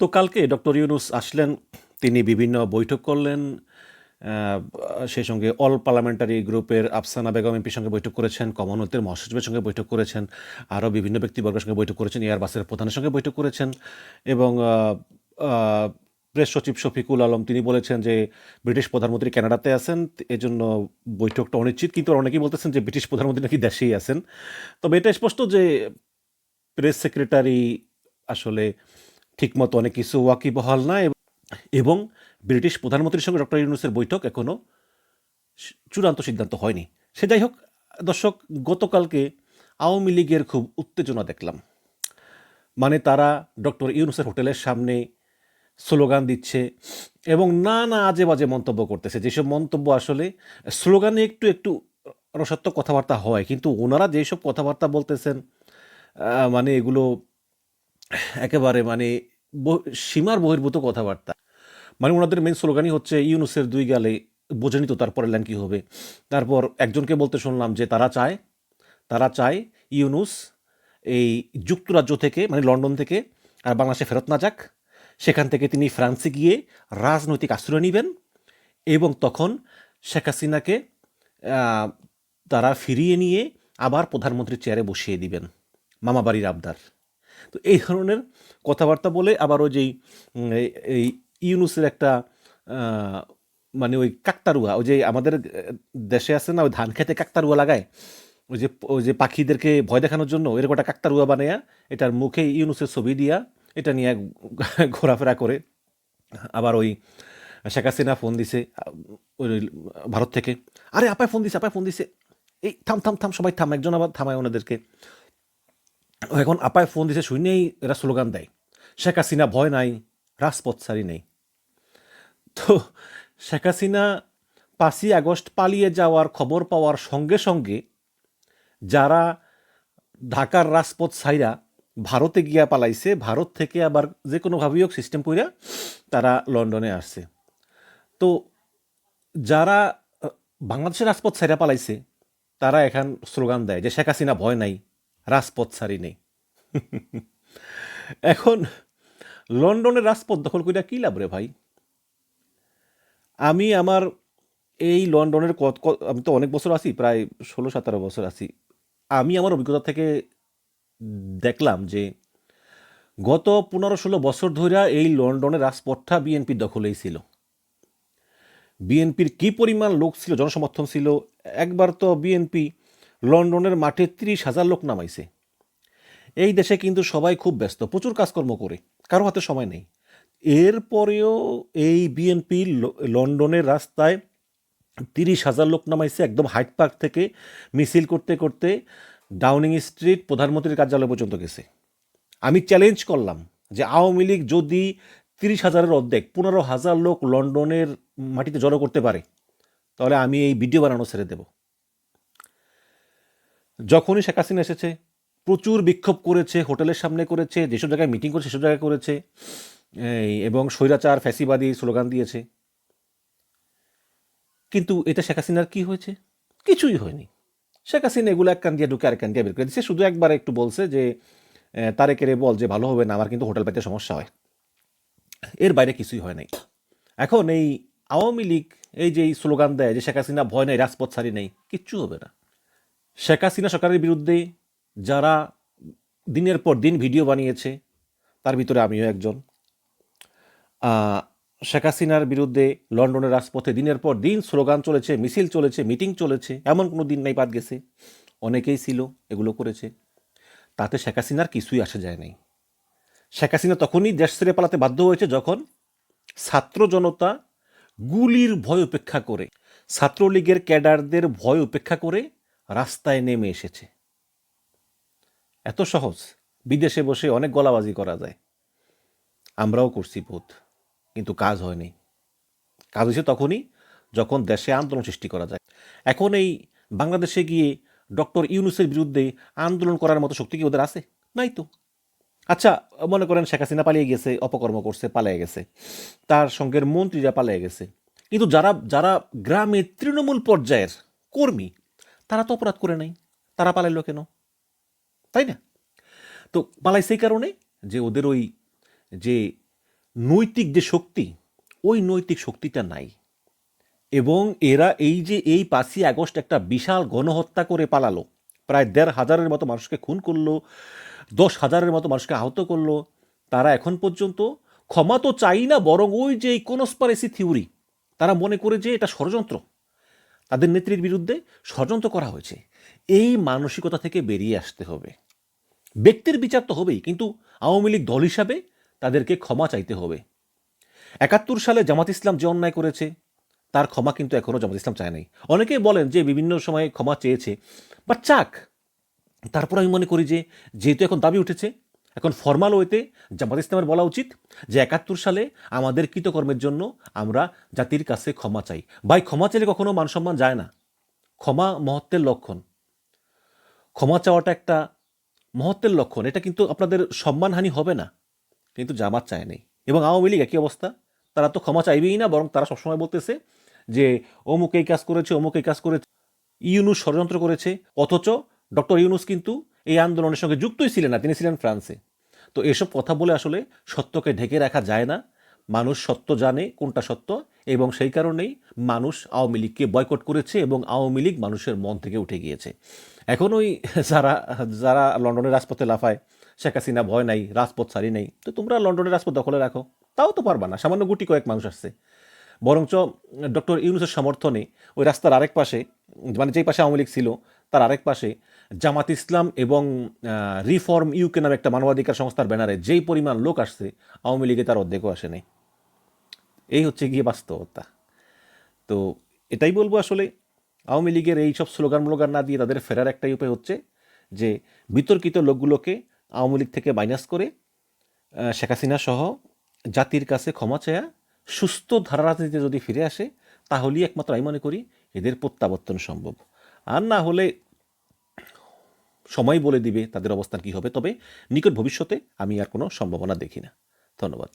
তো কালকে ডক্টর ইউনুস আসলেন, তিনি বিভিন্ন বৈঠক করলেন সেই সঙ্গে অল পার্লামেন্টারি গ্রুপের আফসানা বেগম এমপির সঙ্গে বৈঠক করেছেন, কমনওয়েলথের মহাসচিবের সঙ্গে বৈঠক করেছেন, আরও বিভিন্ন ব্যক্তিবর্গের সঙ্গে বৈঠক করেছেন এয়ারবাসের প্রধানের সঙ্গে বৈঠক করেছেন এবং প্রেস সচিব শফিকুল আলম, তিনি বলেছেন যে ব্রিটিশ প্রধানমন্ত্রী কানাডাতে আছেন, এজন্য বৈঠকটা অনিশ্চিত, কিন্তু অনেকেই বলতেছেন যে ব্রিটিশ প্রধানমন্ত্রী নাকি দেশেই আছেন। তবে এটা স্পষ্ট যে প্রেস সেক্রেটারি আসলে ঠিকমতো অনেক কিছু ওয়াকিবহাল না এবং- ব্রিটিশ প্রধানমন্ত্রীর সঙ্গে ডক্টর ইউনুসের বৈঠক এখনও চূড়ান্ত সিদ্ধান্ত হয়নি। সে যাই হোক, দর্শক, গতকালকে আওয়ামী লীগের খুব উত্তেজনা দেখলাম। মানে তারা ডক্টর ইউনুসের হোটেলের সামনে স্লোগান দিচ্ছে এবং না না আজে বাজে মন্তব্য করতেছে। যেসব মন্তব্য আসলে স্লোগানে একটু একটু রসাত্মক কথাবার্তা হয়, কিন্তু ওনারা যেসব কথাবার্তা বলতেছেন মানে এগুলো একেবারে মানে সীমার বহির্ভূত কথাবার্তা। মানে ওনাদের মেন স্লোগানই হচ্ছে, ইউনুসের দুই গালে বোঝেনি তো তারপরে ল্যান কী হবে। তারপর একজনকে বলতে শুনলাম যে, তারা চায় তারা চায় ইউনুস এই যুক্তরাজ্য থেকে মানে লন্ডন থেকে আর বাংলাদেশে ফেরত না যাক। সেখান থেকে তিনি ফ্রান্সে গিয়ে রাজনৈতিক আশ্রয় নেবেন এবং তখন শেখ হাসিনাকে তারা ফিরিয়ে নিয়ে আবার প্রধানমন্ত্রীর চেয়ারে বসিয়ে দিবেন। মামাবাড়ির আবদার। তো এই ধরনের কথাবার্তা বলে আবার ওই যেই এই- ইউনুসের একটা মানে ওই কাকতারুয়া, ওই যে আমাদের দেশে আছে না, ওই ধান খেতে কাকতারুয়া লাগায়, ওই যে ওই যে পাখিদেরকে ভয় দেখানোর জন্য এরকম একটা কাকতারুয়া বানায়া এটার মুখে ইউনুসের ছবি দিয়া এটা নিয়ে ঘোরাফেরা করে। আবার ওই শেখ হাসিনা ফোন দিছে, ওই ভারত থেকে, আরে, আপায় ফোন দিছে, আপায় ফোন দিছে। এই, থাম থাম থাম, সবাই থাম, একজন আবার থামায় ওনাদেরকে। এখন আপায় ফোন দিছে, শুনেই এরা স্লোগান দেয় শেখ হাসিনা ভয় নাই রাজপথ সারি নেই। তো শেখ হাসিনা পাঁচই আগস্ট পালিয়ে যাওয়ার খবর পাওয়ার সঙ্গে সঙ্গে যারা ঢাকার রাজপথ সাইরা ভারতে গিয়া পালাইছে ভারত থেকে আবার যে কোনোভাবেই হোক সিস্টেম কইরা তারা লন্ডনে আসছে। তো যারা বাংলাদেশের রাজপথ সাইরা পালাইছে, তারা এখন স্লোগান দেয় যে শেখ হাসিনা ভয় নাই, রাজপথ সারি নেই। এখন লন্ডনের রাজপথ দখল কইরা কি লাভ রে ভাই? আমি আমার এই লন্ডনের কত কত- আমি তো অনেক বছর আছি, প্রায় ষোলো সতেরো বছর আছি। আমি আমার অভিজ্ঞতা থেকে দেখলাম যে গত পনেরো ষোলো বছর ধরে এই লন্ডনের রাজপথটা বিএনপির দখলেই ছিল। বিএনপির কি পরিমাণ লোক ছিল, জনসমর্থন ছিল, একবার তো বিএনপি লন্ডনের মাঠে তিরিশ হাজার লোক নামাইছে। এই দেশে কিন্তু সবাই খুব ব্যস্ত, প্রচুর কাজকর্ম করে, কারও হাতে সময় নেই। এরপরেও এই বিএনপি লন্ডনের রাস্তায় তিরিশ হাজার লোক নামাইছে একদম হাইট পার্ক থেকে মিছিল করতে করতে ডাউনিং স্ট্রিট প্রধানমন্ত্রীর কার্যালয় পর্যন্ত গেছে। আমি চ্যালেঞ্জ করলাম যে আওয়ামী লীগ যদি তিরিশ হাজারের অর্ধেক, পনেরো হাজার লোক লন্ডনের মাটিতে জড়ো করতে পারে, তাহলে আমি এই ভিডিও বানানো ছেড়ে দেব। যখনই শেখ হাসিনা এসেছে প্রচুর বিক্ষোভ করেছে, হোটেলের সামনে করেছে, যেসব জায়গায় মিটিং করেছে সেসব জায়গায় করেছে। এবং স্বৈরাচার, ফ্যাসিবাদী স্লোগান দিয়েছে। কিন্তু এটা শেখ হাসিনার কি হয়েছে? কিছুই হয়নি। শেখ হাসিনা এগুলো এক কান দিয়ে ঢুকে আরেক কান দিয়ে বের করে দিচ্ছে শুধু একবার একটু বলছে যে তারেকেরে বল যে ভালো হবে না, আমার কিন্তু হোটেল পাইতে সমস্যা হয়। এর বাইরে কিছুই হয় নাই। এখন এই আওয়ামী লীগ, এই যে স্লোগান দেয় যে শেখ হাসিনা ভয় নেই, রাজপথ ছাড়ি নেই, কিচ্ছু হবে না। শেখ হাসিনা সরকারের বিরুদ্ধে যারা দিনের পর দিন ভিডিও বানিয়েছে, তার ভিতরে আমিও একজন। শেখ হাসিনার বিরুদ্ধে লন্ডনের রাজপথে দিনের পর দিন স্লোগান চলেছে, মিছিল চলেছে, মিটিং চলেছে, এমন কোনো দিন নাই বাদ গেছে। অনেকেই ছিল, এগুলো করেছে। তাতে শেখ হাসিনার কিছুই আসে যায় নাই। শেখ হাসিনা তখনই দেশ ছেড়ে পালাতে বাধ্য হয়েছে যখন ছাত্র জনতা গুলির ভয় উপেক্ষা করে, ছাত্রলীগের ক্যাডারদের ভয় উপেক্ষা করে রাস্তায় নেমে এসেছে। এত সহজ। বিদেশে বসে অনেক গলাবাজি করা যায়। আমরাও করছি বোধ, কিন্তু কাজ হয়নি। কাজ হয়েছে তখনই যখন দেশে আন্দোলন সৃষ্টি করা যায়। এখন এই বাংলাদেশে গিয়ে ডক্টর ইউনুসের বিরুদ্ধে আন্দোলন করার মতো শক্তি কি ওদের আছে? নাই তো। আচ্ছা মনে করেন শেখ হাসিনা পালিয়ে গেছে, অপকর্ম করছে, পালিয়ে গেছে। তার সঙ্গের মন্ত্রীরা পালিয়ে গেছে। কিন্তু যারা যারা গ্রামের তৃণমূল পর্যায়ের কর্মী, তারা তো অপরাধ করে নাই। তারা পালাইলো কেন? তাই না? তো পালাইছে সেই কারণে যে ওদের ওই যে নৈতিক যে শক্তি, ওই নৈতিক শক্তিটা নাই। এবং এরা এই যে এই পাঁচই আগস্ট একটা বিশাল গণহত্যা করে পালালো, প্রায় দেড় হাজারের মতো মানুষকে খুন করল, দশ হাজারের মতো মানুষকে আহত করল, তারা এখন পর্যন্ত ক্ষমা তো চাই না, বরং ওই যে এই কোনসপারেসি থিওরি, তারা মনে করে যে এটা ষড়যন্ত্র। তাদের নেত্রীর বিরুদ্ধে ষড়যন্ত্র করা হয়েছে। এই মানসিকতা থেকে বেরিয়ে আসতে হবে। ব্যক্তির বিচার তো হবেই, কিন্তু আওয়ামী লীগ দল হিসাবে তাদেরকে ক্ষমা চাইতে হবে। একাত্তর সালে জামাত ইসলাম যে অন্যায় করেছে, তার ক্ষমা কিন্তু এখনও জামাত ইসলাম চায় নাই। অনেকেই বলেন যে বিভিন্ন সময়ে ক্ষমা চেয়েছে বা চাক, তারপর আমি মনে করি যে যেহেতু এখন দাবি উঠেছে, এখন ফর্মাল ওয়েতে জামাত ইসলামের বলা উচিত যে একাত্তর সালে আমাদের কৃতকর্মের জন্য আমরা জাতির কাছে ক্ষমা চাই। ভাই, ক্ষমা চাইলে কখনো মান সম্মান যায় না। ক্ষমা মহত্বের লক্ষণ। ক্ষমা চাওয়াটা একটা মহত্বের লক্ষণ, এটা কিন্তু আপনাদের সম্মানহানি হবে না। কিন্তু জামাত চায় নেই। এবং আওয়ামী লীগ একই অবস্থা। তারা তো ক্ষমা চাইবেই না, বরং তারা সবসময় বলতেছে যে, অমুক এই কাজ করেছে, অমুক এই কাজ করেছে। ইউনুস ষড়যন্ত্র করেছে, অথচ ডক্টর ইউনুস কিন্তু এই আন্দোলনের সঙ্গে যুক্তই ছিলেন না, তিনি ছিলেন ফ্রান্সে। তো এসব কথা বলে আসলে সত্যকে ঢেকে রাখা যায় না। মানুষ সত্য জানে কোনটা সত্য, এবং সেই কারণেই মানুষ আওয়ামী লীগকে বয়কট করেছে এবং আওয়ামী লীগ মানুষের মন থেকে উঠে গিয়েছে। এখন ওই যারা যারা লন্ডনের রাজপথে লাফায়, শেখ হাসিনা ভয় নাই, রাজপথ সারি নেই, তো তোমরা লন্ডনের রাজপথ দখলে রাখো। তাও তো পারবা না, সামান্য গুটি কয়েক মানুষ আসছে। বরঞ্চ ডক্টর ইউনুসের সমর্থনে ওই রাস্তার আরেক পাশে মানে যেই পাশে আওয়ামী লীগ ছিল, তার আরেক পাশে জামাত ইসলাম এবং রিফর্ম ইউকে নামে একটা মানবাধিকার সংস্থার ব্যানারে যেই পরিমাণ লোক আসছে, আওয়ামী লীগে তার অর্ধেকও আসেনি এই হচ্ছে গিয়ে বাস্তবতা। তো এটাই বলব আসলে, আওয়ামী লীগের এই সব স্লোগান স্লোগান না দিয়ে তাদের ফেরার একটাই উপায় হচ্ছে যে, বিতর্কিত লোকগুলোকে আওয়ামী লীগ থেকে মাইনাস করে শেখ হাসিনা সহ জাতির কাছে ক্ষমা চায়া সুস্থ ধারা যদি ফিরে আসে, তাহলেই একমাত্র আমি মনে করি এদের প্রত্যাবর্তন সম্ভব। আর না হলে সময় বলে দিবে তাদের অবস্থান কি হবে, তবে নিকট ভবিষ্যতে আমি আর কোনো সম্ভাবনা দেখি না। ধন্যবাদ।